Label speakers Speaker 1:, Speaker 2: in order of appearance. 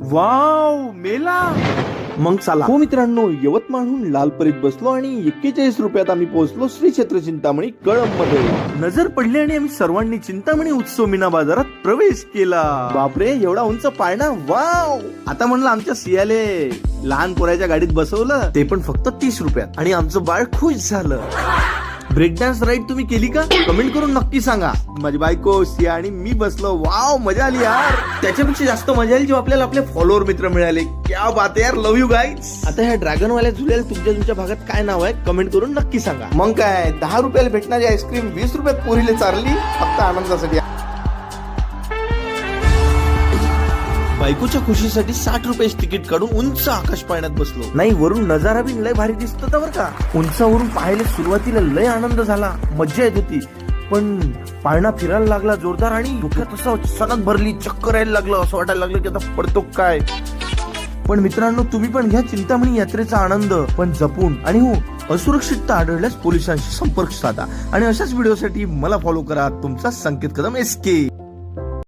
Speaker 1: Wow मेला. मग चला. हो मित्रांनो यवतमाळहून लालपरीत बसलो आणि एक्केचाळीस रुपयात आम्ही पोहोचलो श्री क्षेत्र चिंतामणी कळंबमध्ये नजर पडली आणि आम्ही सर्वांनी चिंतामणी उत्सव मीना बाजारात प्रवेश केला. बापरे एवढा उंच पाळणा? वाव! आता म्हणलं आमच्या सियाले लहान पोराच्या गाडीत बसवलं ते पण फक्त तीस रुपयात. आणि आमचं बाळ खुश झालं. ब्रेक डान्स राईड तुम्ही केली का? कमेंट करून नक्की सांगा. माझी बायको सिया आणि मी बसलो. वाव मजा आली यार. त्याच्यापेक्षा जास्त मजा आली जेव्हा आपल्याला आपले फॉलोअर मित्र मिळाले. क्या बात यार. लव्ह यू गाईज आता ह्या ड्रॅगन वाल्या झुल्याला तुमच्या तुमच्या भागात काय नाव आहे? कमेंट करून नक्की सांगा. मग काय? दहा रुपयाला भेटणारी आईस्क्रीम वीस रुपयात पोरीले चारली. फक्त आनंदासाठी. बायकोच्या खुशीसाठी साठ रुपये तिकीट काढून उंच आकाश पाळण्यात बसलो. नाही वरून नजारा बी लय भारी दिसत होता बरं का? उंचावरून पाहायला सुरुवातीला लय आनंद झाला मज्जा येत होती. पण पाळणा फिरायला लागला जोरदार आणि डोक्यात असं सनक भरली चक्कर यायला लागलं असं वाटायला लागलं की आता पडतो काय? पण मित्रांनो तुम्ही पण घ्या चिंतामणी यात्रेचा आनंद पण जपून. आणि हो असुरक्षितता आढळल्यास पोलिसांशी संपर्क साधा. आणि अशाच व्हिडिओसाठी मला फॉलो करा. तुमचा संकेत कदम एस के